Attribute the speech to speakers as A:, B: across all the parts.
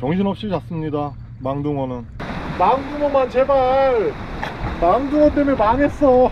A: 정신없이 잤습니다 망둥어는. 망둥어만 제발. 망둥어 때문에 망했어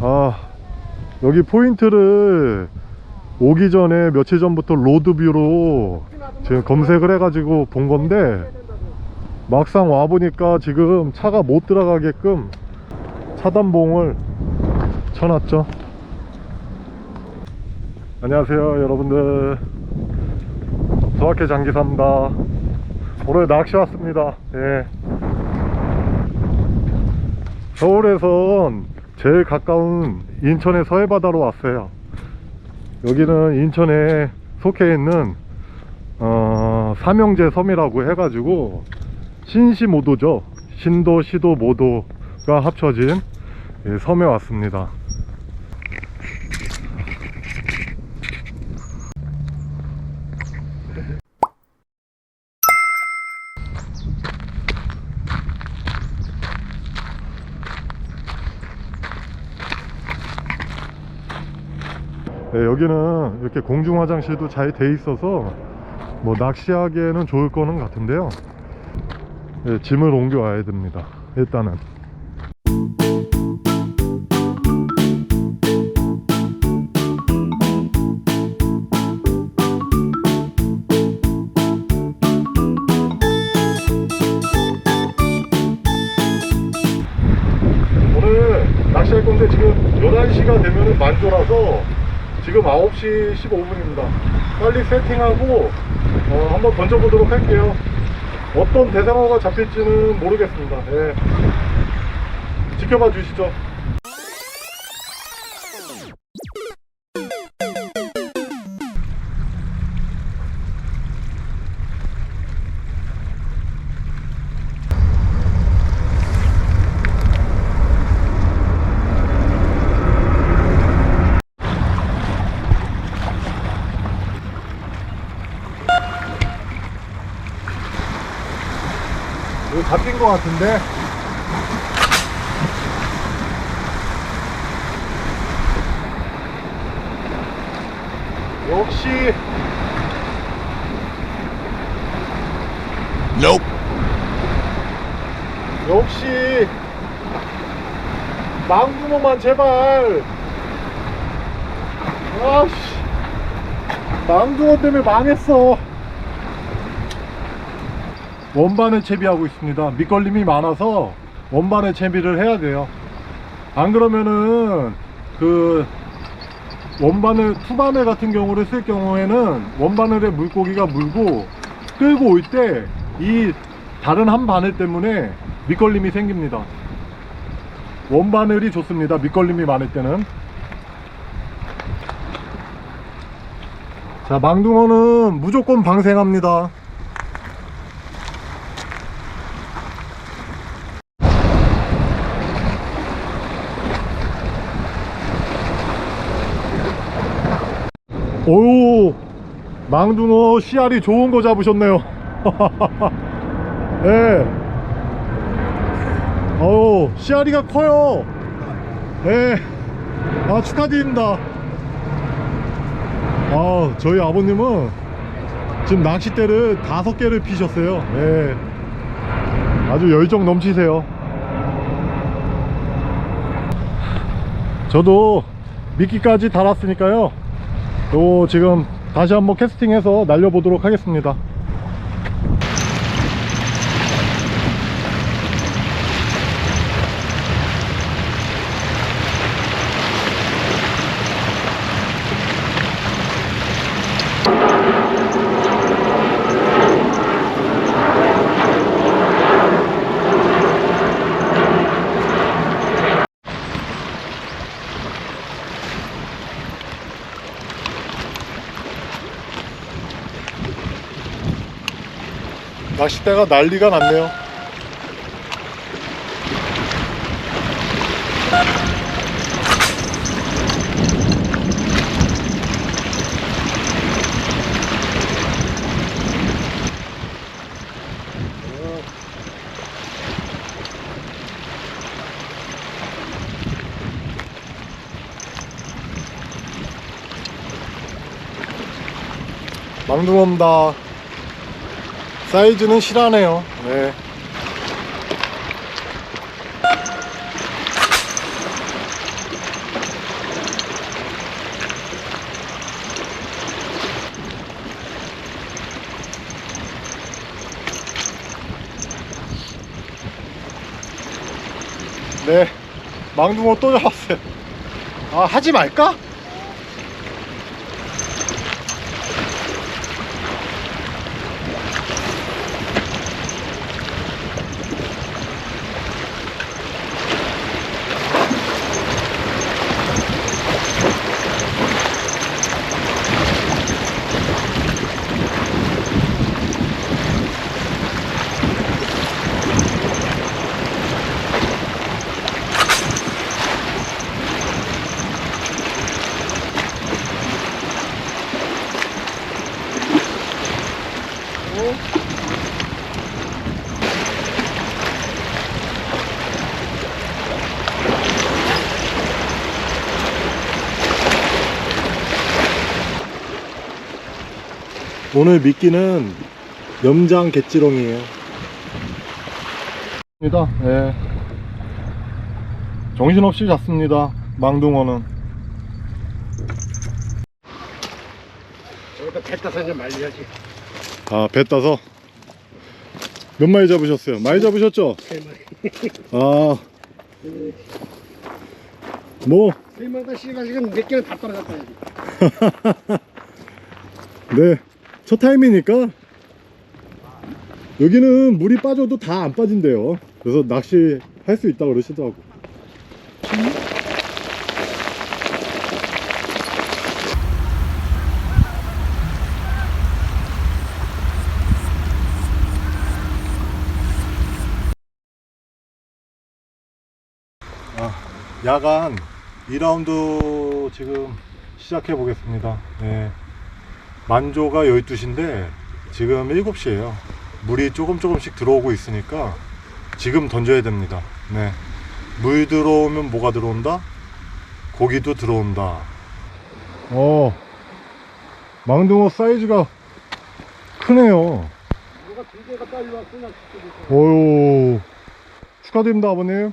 A: 아 여기 포인트를 오기 전에 며칠 전부터 로드뷰로 지금 검색을 해가지고 본 건데 막상 와보니까 지금 차가 못 들어가게끔 차단봉을 쳐놨죠. 안녕하세요 여러분들. 소확해 장기사입니다. 오늘 낚시 왔습니다. 예. 서울에선 제일 가까운 인천의 서해바다로 왔어요. 여기는 인천에 속해 있는 어, 삼형제 섬이라고 해가지고 신시모도죠. 신도, 시도, 모도가 합쳐진 예, 섬에 왔습니다. 네, 여기는 이렇게 공중 화장실도 잘 돼 있어서 뭐 낚시하기에는 좋을 거는 같은데요. 네, 짐을 옮겨 와야 됩니다. 일단은. 오늘 낚시할 건데 지금 11시가 되면은 만조라서 지금 9시 15분입니다. 빨리 세팅하고 어, 한번 던져보도록 할게요. 어떤 대상어가 잡힐지는 모르겠습니다. 예. 지켜봐 주시죠. 것 같은데. 역시.
B: Nope.
A: 역시. 망구모만 제발. 아씨. 망둥어 때문에 망했어 원반을 채비하고 있습니다. 밑걸림이 많아서 원반을 채비를 해야 돼요. 안 그러면은 그 원바늘 투바늘 같은 경우를 쓸 경우에는 원바늘에 물고기가 물고 끌고 올 때 이 다른 한 바늘 때문에 밑걸림이 생깁니다. 원바늘이 좋습니다. 밑걸림이 많을 때는. 자 망둥어는 무조건 방생합니다 오우 망둥어 씨알이 좋은 거 잡으셨네요 예. 어우 씨알이가 커요 예. 아 축하드립니다 아 저희 아버님은 지금 낚싯대를 다섯 개를 피셨어요 예. 아주 열정 넘치세요 저도 미끼까지 달았으니까요 또 지금 다시 한번 캐스팅해서 날려보도록 하겠습니다 낚싯대가 난리가 났네요. 망둥어입니다 사이즈는 실하네요. 네. 네. 망둥어 또 잡았어요. 아, 하지 말까? 오늘 미끼는 염장 갯지렁이에요. 입니다. 예. 정신없이 잤습니다. 망둥어는.
B: 여기다 배 따서 이제 말려야지.
A: 아, 배 따서. 몇 마리 잡으셨어요? 많이 잡으셨죠?
B: 세 마리.
A: 아. 뭐,
B: 세 마리 다 씨가 지금 몇 개는 다 떨어졌다.
A: 네. 첫 타임이니까. 여기는 물이 빠져도 다 안 빠진대요. 그래서 낚시 할 수 있다고 그러시더라고. 아, 야간 2라운드 지금 시작해 보겠습니다. 네. 만조가 12시인데 지금 7시에요. 물이 조금 조금씩 들어오고 있으니까 지금 던져야 됩니다. 네. 물 들어오면 뭐가 들어온다? 고기도 들어온다. 어, 망둥어 사이즈가 크네요. 어유 축하드립니다 아버님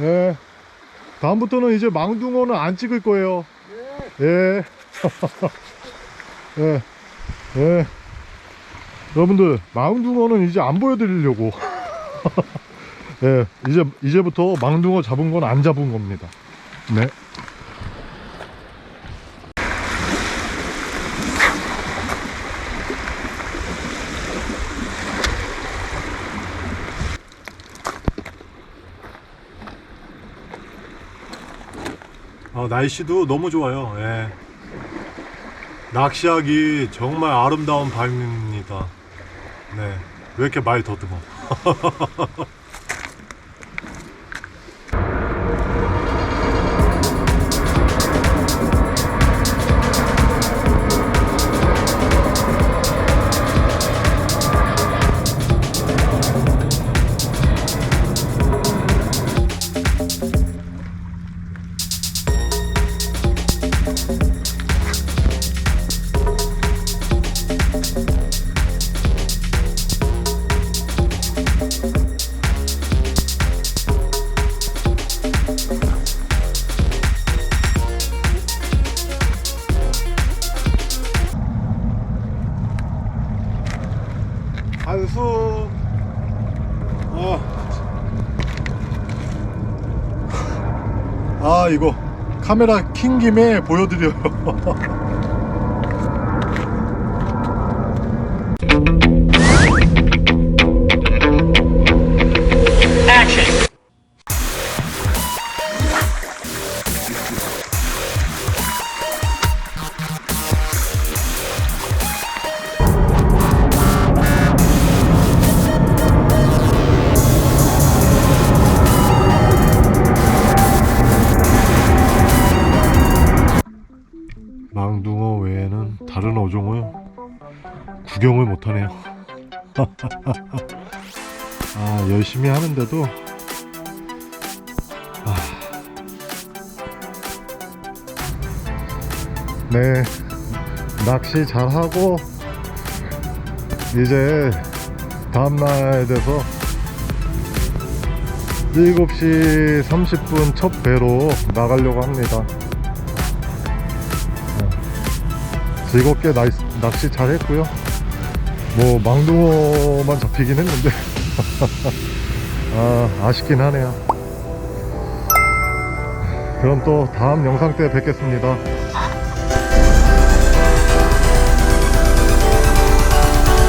A: 예 다음부터는 이제 망둥어는 안 찍을 거예요 예. 예. 예. 여러분들 망둥어는 이제 안 보여드리려고 예 이제 이제부터 망둥어 잡은 건 안 잡은 겁니다 네 아, 날씨도 너무 좋아요. 예. 낚시하기 정말 아름다운 밤입니다. 네. 왜 이렇게 말 더듬어? 어. 아 이거 카메라 킨 김에 보여드려요. 구경을 못하네요. 아 열심히 하는데도 아. 네 낚시 잘하고 이제 다음날에 돼서 7시 30분 첫 배로 나가려고 합니다. 즐겁게 나, 낚시 잘 했고요 뭐 망둥어만 잡히긴 했는데. 아, 아쉽긴 하네요. 그럼 또 다음 영상 때 뵙겠습니다